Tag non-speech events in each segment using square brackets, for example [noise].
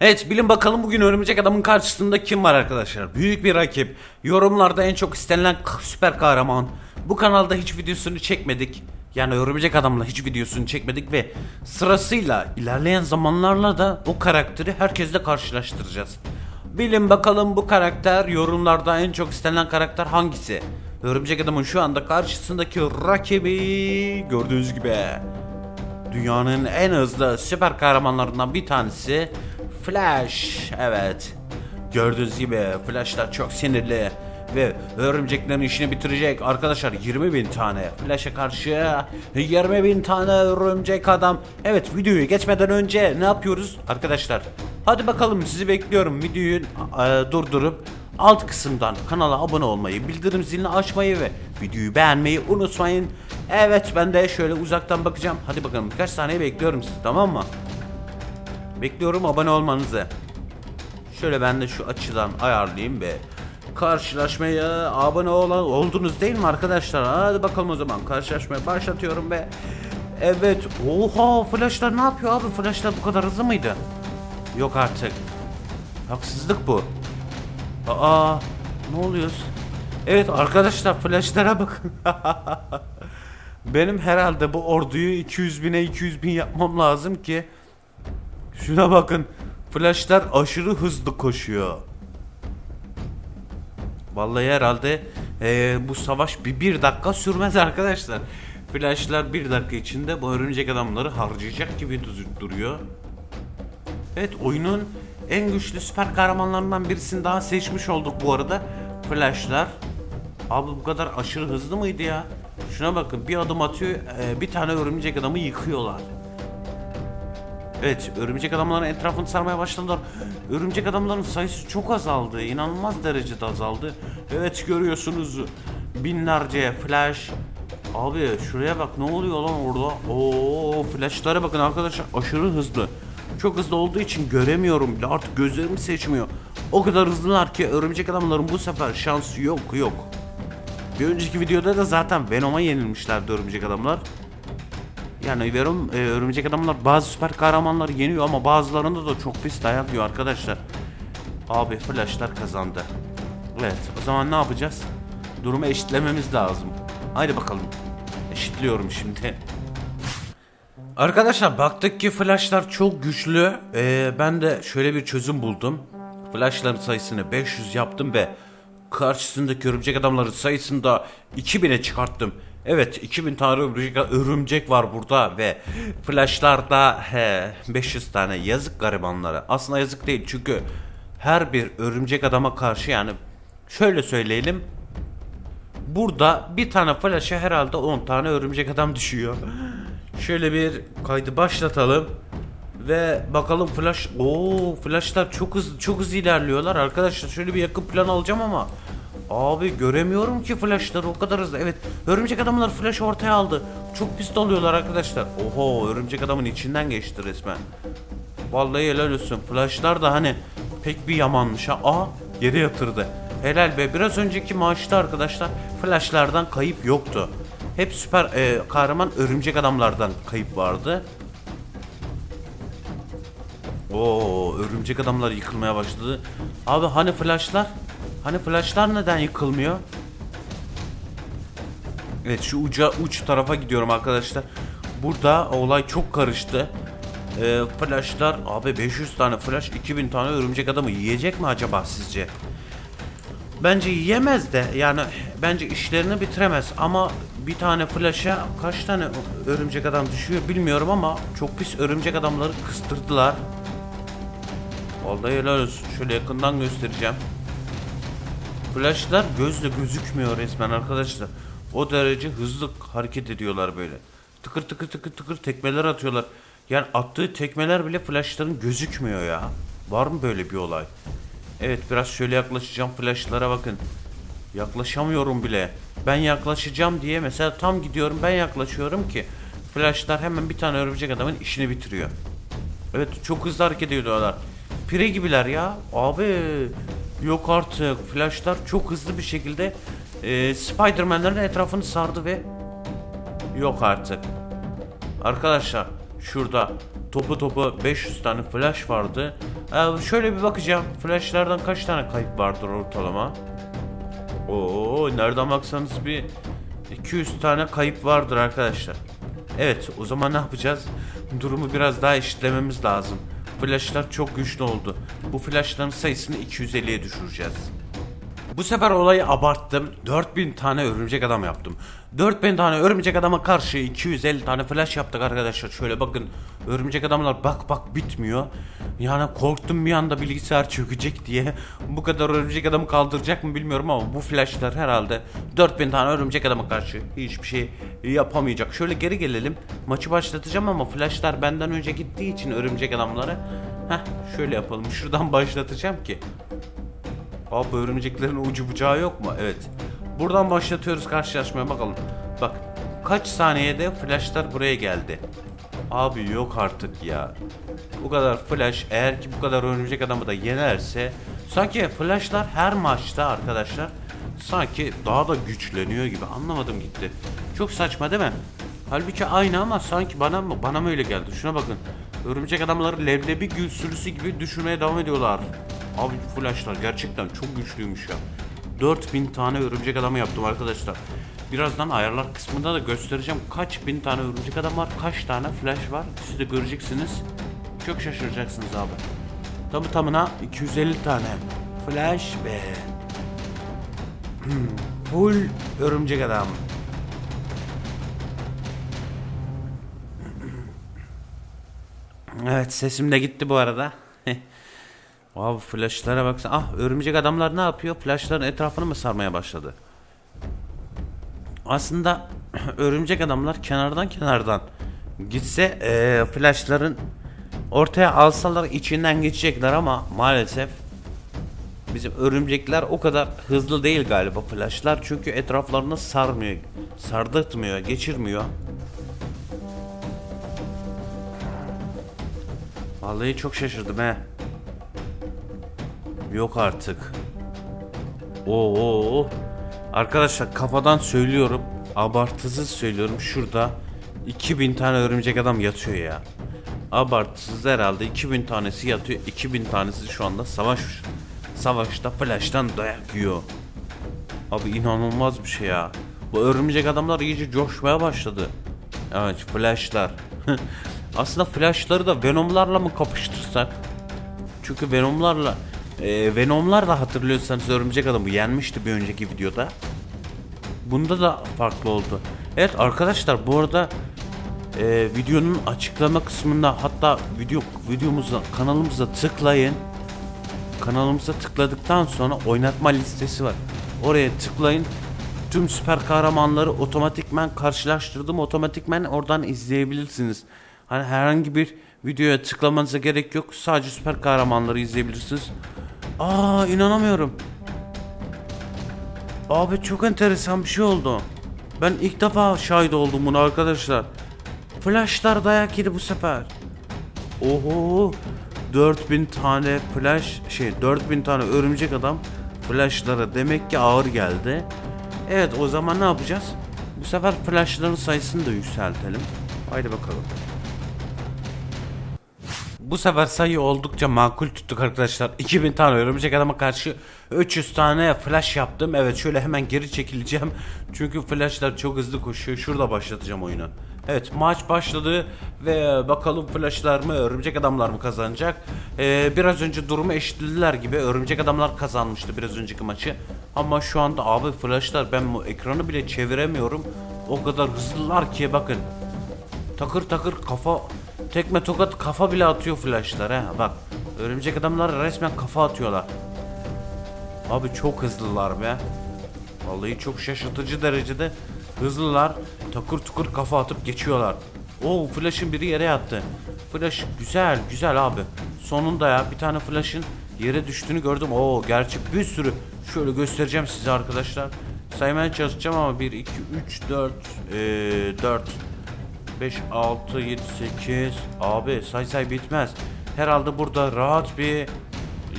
Evet bilin bakalım bugün örümcek adamın karşısında kim var arkadaşlar? Büyük bir rakip. Yorumlarda en çok istenilen süper kahraman. Bu kanalda hiç videosunu çekmedik. Yani örümcek adamla hiç videosunu çekmedik ve sırasıyla ilerleyen zamanlarla da o karakteri herkesle karşılaştıracağız. Bilin bakalım bu karakter yorumlarda en çok istenilen karakter hangisi? Örümcek adamın şu anda karşısındaki rakibi gördüğünüz gibi Dünyanın en hızlı süper kahramanlarından bir tanesi Flash. Evet. Gördüğünüz gibi Flash'lar çok sinirli ve örümceklerin işini bitirecek. Arkadaşlar 20 bin tane Flash'a karşı 20 bin tane örümcek adam. Evet videoyu geçmeden önce ne yapıyoruz arkadaşlar? Hadi bakalım sizi bekliyorum. Videoyu e, durdurup alt kısımdan kanala abone olmayı, bildirim zilini açmayı ve videoyu beğenmeyi unutmayın. Evet ben de şöyle uzaktan bakacağım. Hadi bakalım birkaç saniye bekliyorum sizi tamam mı? Bekliyorum abone olmanızı. Şöyle ben de şu açıdan ayarlayayım ve karşılaşmaya abone olan oldunuz değil mi arkadaşlar? Hadi bakalım o zaman karşılaşmaya başlatıyorum ve evet oha flashlar ne yapıyor abi flashlar bu kadar hızlı mıydı? Yok artık. Haksızlık bu. Aa ne oluyor? Evet arkadaşlar flashlara bakın. [laughs] Benim herhalde bu orduyu 200 bine 200 bin yapmam lazım ki Şuna bakın flashlar aşırı hızlı koşuyor Vallahi herhalde eee, bu savaş bir, bir dakika sürmez arkadaşlar Flashlar bir dakika içinde bu örümcek adamları harcayacak gibi du- duruyor Evet oyunun en güçlü süper kahramanlarından birisini daha seçmiş olduk bu arada. Flashlar. Abi bu kadar aşırı hızlı mıydı ya? Şuna bakın bir adım atıyor e, bir tane örümcek adamı yıkıyorlar. Evet örümcek adamların etrafını sarmaya başladılar. Örümcek adamların sayısı çok azaldı. inanılmaz derecede azaldı. Evet görüyorsunuz binlerce flash. Abi şuraya bak ne oluyor lan orada? Oo flashlara bakın arkadaşlar aşırı hızlı. Çok hızlı olduğu için göremiyorum bile artık gözlerim seçmiyor. O kadar hızlılar ki örümcek adamların bu sefer şansı yok yok. Bir önceki videoda da zaten Venom'a yenilmişlerdi örümcek adamlar. Yani Venom, e, örümcek adamlar bazı süper kahramanları yeniyor ama bazılarında da çok pis dayak yiyor arkadaşlar. Abi flashlar kazandı. Evet o zaman ne yapacağız? Durumu eşitlememiz lazım. Haydi bakalım. Eşitliyorum şimdi. Arkadaşlar baktık ki flashlar çok güçlü. Ee, ben de şöyle bir çözüm buldum. Flashların sayısını 500 yaptım ve karşısındaki örümcek adamların sayısını da 2000'e çıkarttım. Evet 2000 tane örümcek, var burada ve flashlarda he, 500 tane yazık garibanlara. Aslında yazık değil çünkü her bir örümcek adama karşı yani şöyle söyleyelim Burada bir tane flash'a herhalde 10 tane örümcek adam düşüyor. Şöyle bir kaydı başlatalım. Ve bakalım flash Oo flashlar çok hızlı çok hızlı ilerliyorlar arkadaşlar. Şöyle bir yakın plan alacağım ama Abi göremiyorum ki flashları o kadar hızlı. Evet örümcek adamlar flash ortaya aldı. Çok pis alıyorlar arkadaşlar. Oho örümcek adamın içinden geçti resmen. Vallahi helal olsun. Flashlar da hani pek bir yamanmış ha. Aa yere yatırdı. Helal be. Biraz önceki maçta arkadaşlar flashlardan kayıp yoktu. Hep süper e, kahraman örümcek adamlardan kayıp vardı. Oo örümcek adamlar yıkılmaya başladı. Abi hani flashlar? Hani flashlar neden yıkılmıyor? Evet şu uca uç tarafa gidiyorum arkadaşlar. Burada olay çok karıştı. Ee, flashlar abi 500 tane flash 2000 tane örümcek adamı yiyecek mi acaba sizce? Bence yiyemez de yani bence işlerini bitiremez ama bir tane flash'a kaç tane örümcek adam düşüyor bilmiyorum ama çok pis örümcek adamları kıstırdılar. Vallahi helal olsun. Şöyle yakından göstereceğim. Flashlar gözle gözükmüyor resmen arkadaşlar. O derece hızlı hareket ediyorlar böyle. Tıkır tıkır tıkır tıkır tekmeler atıyorlar. Yani attığı tekmeler bile flashların gözükmüyor ya. Var mı böyle bir olay? Evet biraz şöyle yaklaşacağım flashlara bakın. Yaklaşamıyorum bile. Ben yaklaşacağım diye mesela tam gidiyorum ben yaklaşıyorum ki flashlar hemen bir tane örümcek adamın işini bitiriyor. Evet çok hızlı hareket ediyorlar. Pire gibiler ya. Abi yok artık. Flashlar çok hızlı bir şekilde e, Spider-Man'lerin etrafını sardı ve yok artık. Arkadaşlar şurada topu topu 500 tane flash vardı. Ee, şöyle bir bakacağım. Flashlardan kaç tane kayıp vardır ortalama? Oo, nereden baksanız bir 200 tane kayıp vardır arkadaşlar. Evet, o zaman ne yapacağız? Durumu biraz daha eşitlememiz lazım. Flashlar çok güçlü oldu. Bu flashların sayısını 250'ye düşüreceğiz. Bu sefer olayı abarttım. 4000 tane örümcek adam yaptım. 4000 tane örümcek adama karşı 250 tane flash yaptık arkadaşlar. Şöyle bakın örümcek adamlar bak bak bitmiyor. Yani korktum bir anda bilgisayar çökecek diye. Bu kadar örümcek adamı kaldıracak mı bilmiyorum ama bu flashlar herhalde 4000 tane örümcek adama karşı hiçbir şey yapamayacak. Şöyle geri gelelim. Maçı başlatacağım ama flashlar benden önce gittiği için örümcek adamları. Heh şöyle yapalım. Şuradan başlatacağım ki. Abi örümceklerin ucu bucağı yok mu? Evet. Buradan başlatıyoruz karşılaşmaya bakalım. Bak kaç saniyede flashlar buraya geldi. Abi yok artık ya. Bu kadar flash eğer ki bu kadar örümcek adamı da yenerse sanki flashlar her maçta arkadaşlar sanki daha da güçleniyor gibi anlamadım gitti. Çok saçma değil mi? Halbuki aynı ama sanki bana mı bana mı öyle geldi? Şuna bakın. Örümcek adamları leblebi gül sürüsü gibi düşürmeye devam ediyorlar. Abi flashlar gerçekten çok güçlüymüş ya. 4000 tane örümcek adamı yaptım arkadaşlar. Birazdan ayarlar kısmında da göstereceğim kaç bin tane örümcek adam var, kaç tane flash var. Siz de göreceksiniz. Çok şaşıracaksınız abi. Tamı tamına 250 tane flash ve Hmm, full örümcek adam. Evet sesim de gitti bu arada. Abi flashlara baksana. Ah örümcek adamlar ne yapıyor? Flashların etrafını mı sarmaya başladı? Aslında [clears throat] örümcek adamlar kenardan kenardan gitse eee flashların ortaya alsalar içinden geçecekler ama maalesef bizim örümcekler o kadar hızlı değil galiba flashlar çünkü etraflarını sarmıyor, sardırtmıyor, geçirmiyor. Vallahi çok şaşırdım he. Yok artık. Oo. Arkadaşlar kafadan söylüyorum. Abartısız söylüyorum. Şurada 2000 tane örümcek adam yatıyor ya. Abartısız herhalde 2000 tanesi yatıyor. 2000 tanesi şu anda savaş savaşta flash'tan dayak yiyor. Abi inanılmaz bir şey ya. Bu örümcek adamlar iyice coşmaya başladı. Evet flashlar. [laughs] Aslında flashları da venomlarla mı kapıştırsak? Çünkü Venom'larla e, Venom'lar da hatırlıyorsanız Örümcek Adam'ı yenmişti bir önceki videoda. Bunda da farklı oldu. Evet arkadaşlar bu arada e, videonun açıklama kısmında hatta video videomuza kanalımıza tıklayın. Kanalımıza tıkladıktan sonra oynatma listesi var. Oraya tıklayın. Tüm süper kahramanları otomatikmen karşılaştırdım. Otomatikmen oradan izleyebilirsiniz. Hani herhangi bir videoya tıklamanıza gerek yok. Sadece süper kahramanları izleyebilirsiniz. Aa inanamıyorum. Abi çok enteresan bir şey oldu. Ben ilk defa şahit oldum buna arkadaşlar. Flashlar dayak yedi bu sefer. Oho 4000 tane flash şey 4000 tane örümcek adam flashlara demek ki ağır geldi. Evet o zaman ne yapacağız? Bu sefer flashların sayısını da yükseltelim. Haydi bakalım. Bu sefer sayı oldukça makul tuttuk arkadaşlar. 2000 tane örümcek adama karşı 300 tane flash yaptım. Evet şöyle hemen geri çekileceğim. [laughs] Çünkü flashlar çok hızlı koşuyor. Şurada başlatacağım oyunu. Evet maç başladı ve bakalım flashlar mı örümcek adamlar mı kazanacak. Ee, biraz önce durumu eşitlediler gibi örümcek adamlar kazanmıştı biraz önceki maçı. Ama şu anda abi flashlar ben bu ekranı bile çeviremiyorum. O kadar hızlılar ki bakın. Takır takır kafa tekme tokat kafa bile atıyor flashlar he. Bak örümcek adamlar resmen kafa atıyorlar. Abi çok hızlılar be. Vallahi çok şaşırtıcı derecede hızlılar. Takır tukur kafa atıp geçiyorlar. Oo flash'ın biri yere yattı. Flash güzel güzel abi. Sonunda ya bir tane flash'ın yere düştüğünü gördüm. Oo gerçi bir sürü şöyle göstereceğim size arkadaşlar. Saymaya çalışacağım ama 1 2 3 4 ee, 4 5, 6, 7, 8 Abi say say bitmez Herhalde burada rahat bir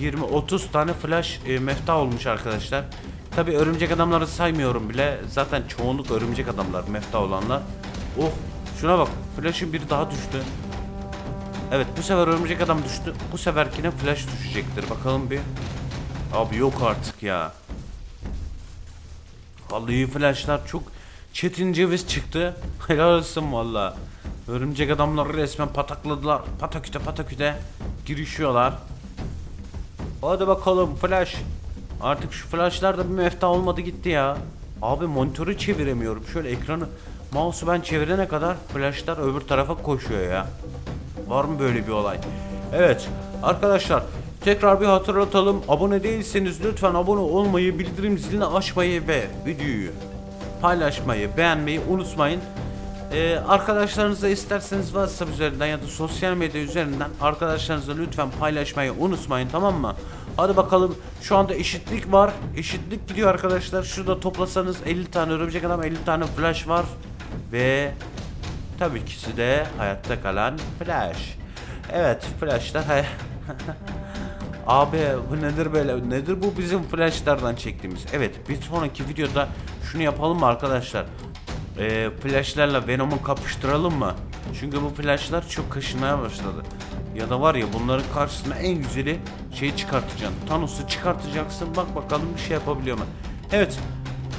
20-30 tane flash e, mefta olmuş arkadaşlar Tabi örümcek adamları saymıyorum bile Zaten çoğunluk örümcek adamlar mefta olanlar Oh şuna bak flash'ın biri daha düştü Evet bu sefer örümcek adam düştü. Bu seferkine flash düşecektir. Bakalım bir. Abi yok artık ya. Vallahi flashlar çok çetin ceviz çıktı. [laughs] Helal olsun valla. Örümcek adamları resmen patakladılar. Pataküte pataküte girişiyorlar. Hadi bakalım flash. Artık şu flashlar da bir mefta olmadı gitti ya. Abi monitörü çeviremiyorum. Şöyle ekranı mouse'u ben çevirene kadar flashlar öbür tarafa koşuyor ya. Var mı böyle bir olay? Evet arkadaşlar tekrar bir hatırlatalım. Abone değilseniz lütfen abone olmayı, bildirim zilini açmayı ve videoyu paylaşmayı, beğenmeyi unutmayın. Ee, arkadaşlarınızla isterseniz WhatsApp üzerinden ya da sosyal medya üzerinden arkadaşlarınızla lütfen paylaşmayı unutmayın tamam mı? Hadi bakalım şu anda eşitlik var. Eşitlik gidiyor arkadaşlar. Şurada toplasanız 50 tane örümcek adam 50 tane flash var. Ve tabii ikisi de hayatta kalan flash. Evet flashlar [laughs] Abi bu nedir böyle? Nedir bu bizim flashlardan çektiğimiz? Evet bir sonraki videoda şunu yapalım mı arkadaşlar? Ee, flashlarla Venom'u kapıştıralım mı? Çünkü bu flashlar çok kaşınmaya başladı. Ya da var ya bunların karşısına en güzeli şeyi çıkartacaksın. Thanos'u çıkartacaksın. Bak bakalım bir şey yapabiliyor mu? Evet.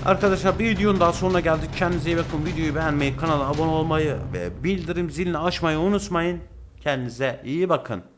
Arkadaşlar bir videonun daha sonuna geldik. Kendinize iyi bakın. Videoyu beğenmeyi, kanala abone olmayı ve bildirim zilini açmayı unutmayın. Kendinize iyi bakın.